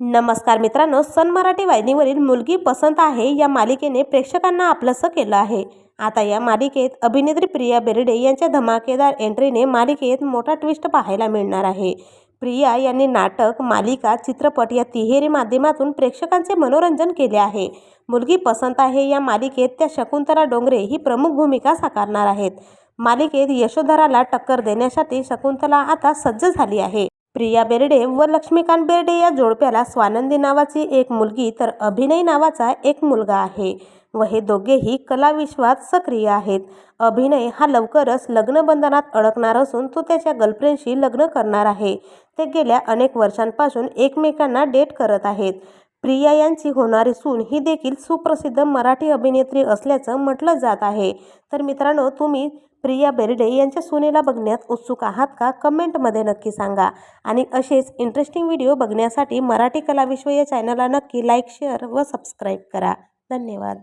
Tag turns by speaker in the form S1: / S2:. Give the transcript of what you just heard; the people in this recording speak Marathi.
S1: नमस्कार मित्रांनो सन मराठी वाहिनीवरील मुलगी पसंत आहे या मालिकेने प्रेक्षकांना आपलंसं केलं आहे. आता या मालिकेत अभिनेत्री प्रिया बेर्डे यांच्या धमाकेदार एंट्रीने मालिकेत मोठा ट्विस्ट पाहायला मिळणार आहे. प्रिया यांनी नाटक मालिका चित्रपट या तिहेरी माध्यमातून प्रेक्षकांचे मनोरंजन केले आहे. मुलगी पसंत आहे या मालिकेत त्या शकुंतला डोंगरे ही प्रमुख भूमिका साकारणार आहेत. मालिकेत यशोधराला टक्कर देण्यासाठी शकुंतला आता सज्ज झाली आहे. प्रिया बेर्डे व लक्ष्मीकांत बेर्डे या जोडप्याला स्वानंदी नावाची एक मुलगी तर अभिनय नावाचा एक मुलगा आहे व हे दोघेही कलाविश्वात सक्रिय आहेत. अभिनय हा लवकरच लग्नबंधनात अडकणार असून तो त्याच्या गर्लफ्रेंडशी लग्न करणार आहे. ते गेल्या अनेक वर्षांपासून एकमेकांना डेट करत आहेत. प्रिया यांची होणारी सून ही देखील सुप्रसिद्ध मराठी अभिनेत्री असल्याचं म्हटलं जात आहे. तर मित्रांनो तुम्ही प्रिया बेर्डे यांच्या सुनेला बघण्यात उत्सुक आहात का? कमेंटमध्ये नक्की सांगा. आणि असेच इंटरेस्टिंग व्हिडिओ बघण्यासाठी मराठी कलाविश्व या चॅनलला नक्की लाईक शेअर व सबस्क्राईब करा. धन्यवाद.